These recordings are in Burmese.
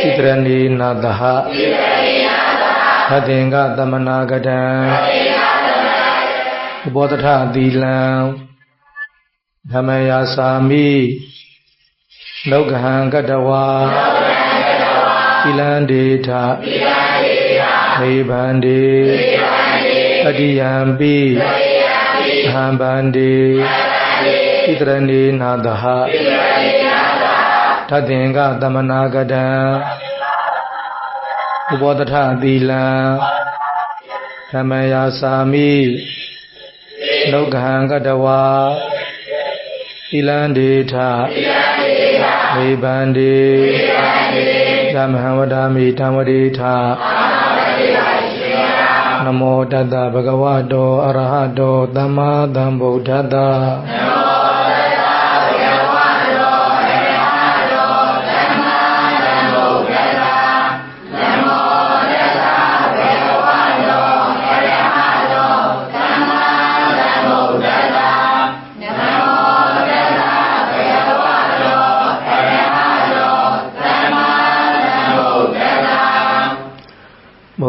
ဣတရဏေနာတဟသတ္တင်္ဂသမနာကတံဥပောတထသီလံဓမ္မယာစာမိလောကဟံကတဝါသီလံဒေထမေဘန္တိတတိယံပိအဟံဗန္တိဣတရဏေနာတဟ ထသင်္ကသမနာကတံဥပောတထသီလံဓမ္မယာစာမိလောကဟံကတဝါသီလံဒေထမေဘန္တိသမဟံဝဒာမိဓမ္မဒေထနမောတတ္တဗဂဝတောအရဟတောသမ္မာသမ္ဗုဒ္ဓတ္တ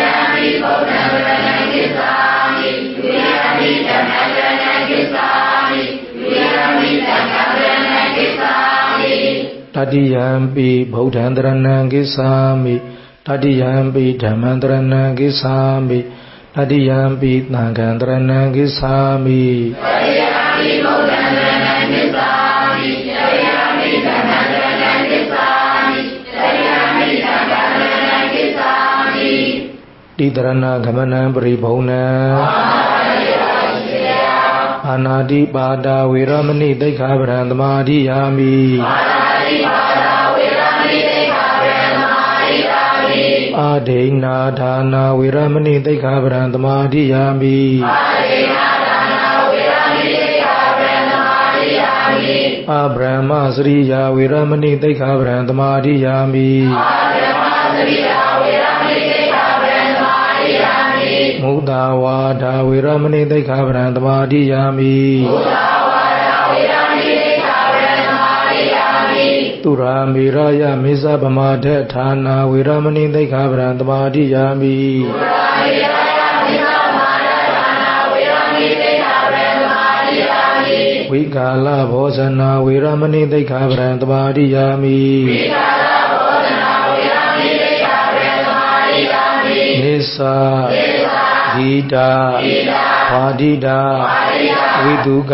ံ တတိယံပိဗုဒ္ဓံတရဏံကိသာမိတတိယံပိဓမ္မံတရဏံကိသာမိတတိယံပိသံဃံတရဏံကိသာမိတတိယံပိဗုဒ္ဓံတရဏံကိသာမိတတိယံပိဓမ္မံတရဏံကိသာမိတတိယံပိသံဃံတရဏံကိသာမိတိတရဏဂမနံပရိဘုံနံအာနာတိပါဒဝေရမဏိသိက္ခာပရံသမာဓိယာမိအာနာတိ ပါဒဝေရမဏိသိက္ခာပရံသမာဓိယာမိအာဒိနာဒါနာဝေရမဏိသိက္ခာပရံသမာဓိယာမိအာဒိနာဒါနာဝေရမဏိသိက္ခာပရံသမာဓိယာမိအာဗြဟ္မစရိယာဝေရမဏိသိက္ခာပရံသမာဓိယာမိအာဗြဟ္မစရိယာဝေရမဏိသိက္ခာပရံသမာဓိယာမိမုဒ္ဒဝါဒဝေရမဏိသိက္ခာပရံသမာဓိယာမိမုဒ္ဒဝါဒ သူရာမေရယမေဇဗမာဒေဌာနာဝေရမဏိသိက္ခာပရံသမာဓိယာမိသူရာမေရယမေဇဗမာဒေဌာနာဝေရမဏိသိက္ခာပရံသမာဓိယာမိဝိကာလဘောဇနာဝေရမဏိသိက္ခာပရံသမာဓိယာမိဝိကာလဘောဇနာဝေရမဏိသိက္ခာပရံသမာဓိယာမိနိစ္စနိစ္စဂီတာဘာဒိတာဝိတုက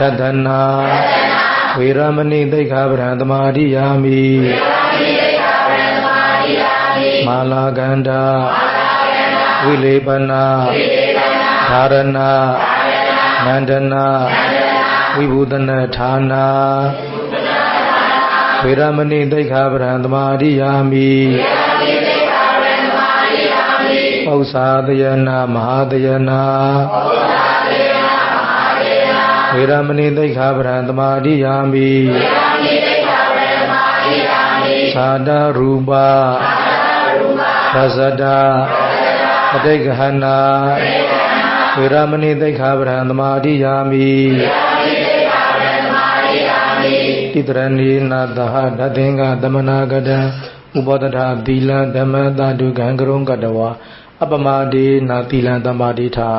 တတနာ ဝေရမဏိသိက္ခာပရံသမာဓိယာမိမာလာကန္တာဝိလေပနာဓာရဏနန္ဒနာဝိဘုဒနာဌာနာဝေရမဏိသိက္ခာပရံသမာဓိယာမိဥ္စာတယနာမဟာတယနာဥ္စာတယနာမဟာတယနာ ဝေရမဏိသိက္ခာပရံသမာဓိယာမိဝေရမဏိသိက္ခာပရံသမာဓိယာမိသာတရူပသာတရူပသဇဒအတိတ်ကဟနာဝေရမဏိသိက္ခာပရံသမာဓိယာမိဝေရမဏိသိက္ခာပရံသမာဓိယာမိတိတရဏိနာသဟဓသင်္ကသမနာကတံဥပဒထသီလံဓမ္မတတုကံကရုံကတဝါအပမဒေနာသီလံတမ္ပါတိထာ